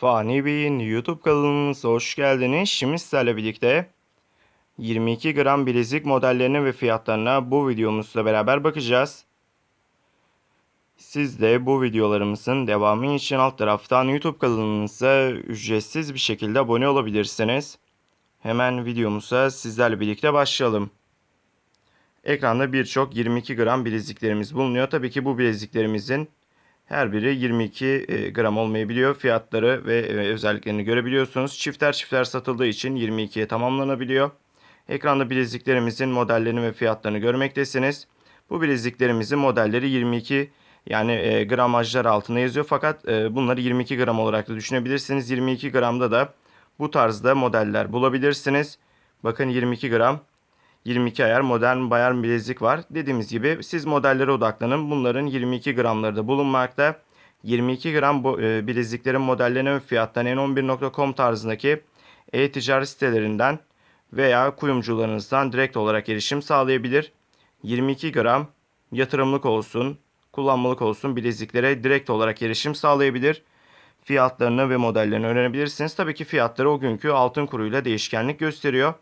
Fani Bey'in YouTube kanalımıza hoş geldiniz. Şimdi sizlerle birlikte 22 gram bilezik modellerine ve fiyatlarına bu videomuzla beraber bakacağız. Siz de bu videolarımızın devamı için alt taraftan YouTube kanalımıza ücretsiz bir şekilde abone olabilirsiniz. Hemen videomuza sizlerle birlikte başlayalım. Ekranda birçok 22 gram bileziklerimiz bulunuyor. Tabii ki bu bileziklerimizin her biri 22 e, gram olmayabiliyor. Fiyatları ve e, özelliklerini görebiliyorsunuz. Çifter çifter satıldığı için 22'ye tamamlanabiliyor. Ekranda bileziklerimizin modellerini ve fiyatlarını görmektesiniz. Bu bileziklerimizin modelleri 22 yani e, gramajlar altında yazıyor. Fakat e, bunları 22 gram olarak da düşünebilirsiniz. 22 gramda da bu tarzda modeller bulabilirsiniz. Bakın 22 gram 22 ayar modern bayan bilezik var. Dediğimiz gibi siz modellere odaklanın. Bunların 22 gramları da bulunmakta. 22 gram e, bileziklerin modellerine ve fiyatlarına n11.com tarzındaki e-ticaret sitelerinden veya kuyumcularınızdan direkt olarak erişim sağlayabilir. 22 gram yatırımlık olsun, kullanmalık olsun bileziklere direkt olarak erişim sağlayabilir. Fiyatlarını ve modellerini öğrenebilirsiniz. Tabii ki fiyatları o günkü altın kuruyla değişkenlik gösteriyor.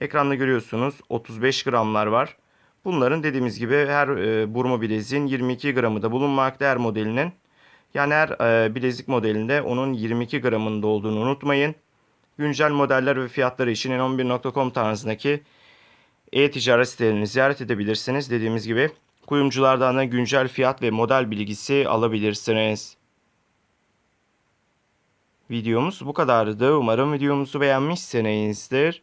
Ekranda görüyorsunuz 35 gramlar var. Bunların dediğimiz gibi her e, burma bileziğin 22 gramı da bulunmakta her modelinin. Yani her e, bilezik modelinde onun 22 gramında olduğunu unutmayın. Güncel modeller ve fiyatları için n11.com tarzındaki e-ticaret sitelerini ziyaret edebilirsiniz. Dediğimiz gibi kuyumculardan da güncel fiyat ve model bilgisi alabilirsiniz. Videomuz bu kadardı. Umarım videomuzu beğenmişsinizdir.